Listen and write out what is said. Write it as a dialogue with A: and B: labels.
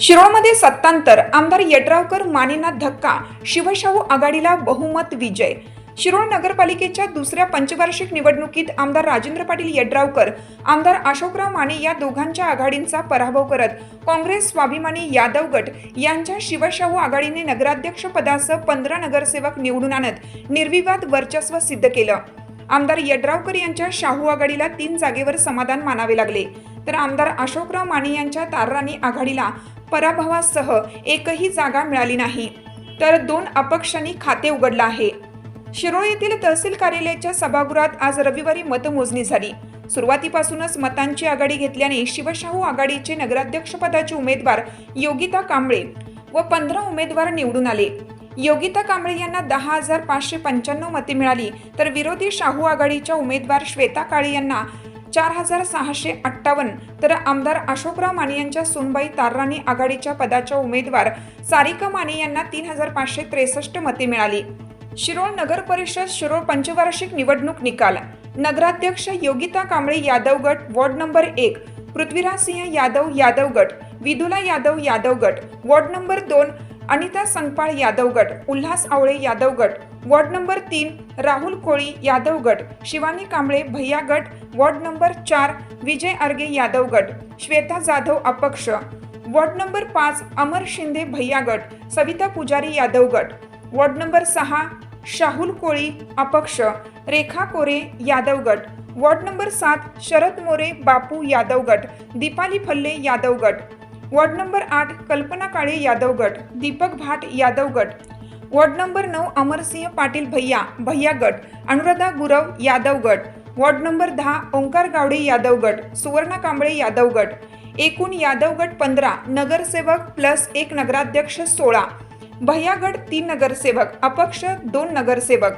A: शिरोळमध्ये सत्तांतर आमदार यड्रावकर मानेना धक्का शिवशाहू आघाडीला बहुमत विजय. शिरोळ नगरपालिकेच्या दुसऱ्या पंचवार्षिक निवडणुकीत आमदार राजेंद्र पाटील यड्रावकर आमदार अशोकराव माने या दोघांच्या आघाडींचा पराभव करत काँग्रेस स्वाभिमानी यादव गट यांच्या शिवशाहू आघाडीने नगराध्यक्ष पदासह पंधरा नगरसेवक निवडून आणत निर्विवाद वर्चस्व सिद्ध केलं. आमदार यड्रावकर यांच्या शाहू आघाडीला तीन जागेवर समाधान मानावे लागले. तर आमदार अशोकराव माने यांच्या तारांनी आघाडीला पराभवासह एकही जागा मिळाली नाही. तर दोन अपक्षांनी खाते उघडलं आहे. शिरोळ येथील तहसील कार्यालयाच्या सभागृहात आज रविवारी मतमोजणी झाली. सुरुवातीपासूनच मतांची आघाडी घेतल्याने शिवशाहू आघाडीचे नगराध्यक्षपदाचे उमेदवार योगिता कांबळे व पंधरा उमेदवार निवडून आले. योगिता कांबळे यांना दहा हजार पाचशे पंच्याण्णव मते मिळाली. तर विरोधी शाहू आघाडीच्या उमेदवार श्वेता काळे यांना चार हजार सहाशे अठ्ठावन्न. तर आमदार अशोकराव माने यांच्या सोनबाई तार्रानी आघाडीच्या पदाच्या उमेदवार सारिका माने यांना तीन हजार पाचशे त्रेसष्ट मते मिळाली. शिरोळ नगर परिषद शिरोळ पंचवार्षिक निवडणूक निकाल. नगराध्यक्ष योगिता कांबळे यादव गट वॉर्ड नंबर एक. पृथ्वीराज सिंह यादव यादव गट विदुला यादव यादव गट वॉर्ड नंबर दोन. अनिता संगपाळ यादव गट उल्हास आवळे यादव गट वॉर्ड नंबर तीन राहुल कोळी यादव गट शिवानी कांबळे भैया गट वॉर्ड नंबर चार विजय अर्गे यादव गट श्वेता जाधव अपक्ष वॉर्ड नंबर पाच अमर शिंदे भैया गट सविता पुजारी यादव गट वॉर्ड नंबर सहा शाहुल कोळी अपक्ष रेखा कोरे यादव गट वॉर्ड नंबर सात शरद मोरे बापू यादव गट दीपाली फल्ले यादव गट वॉर्ड नंबर आठ कल्पना काळे यादव गट दीपक भाट यादव गट वॉर्ड नंबर नऊ अमरसिंह पाटील भैया भैया गट अनुराधा गुरव यादव गट वॉर्ड नंबर दहा ओंकार गावडे यादव गट सुवर्णा कांबळे यादव गट एकूण यादव गट पंधरा नगरसेवक प्लस एक नगराध्यक्ष सोळा भैया गट तीन नगरसेवक अपक्ष दोन नगरसेवक.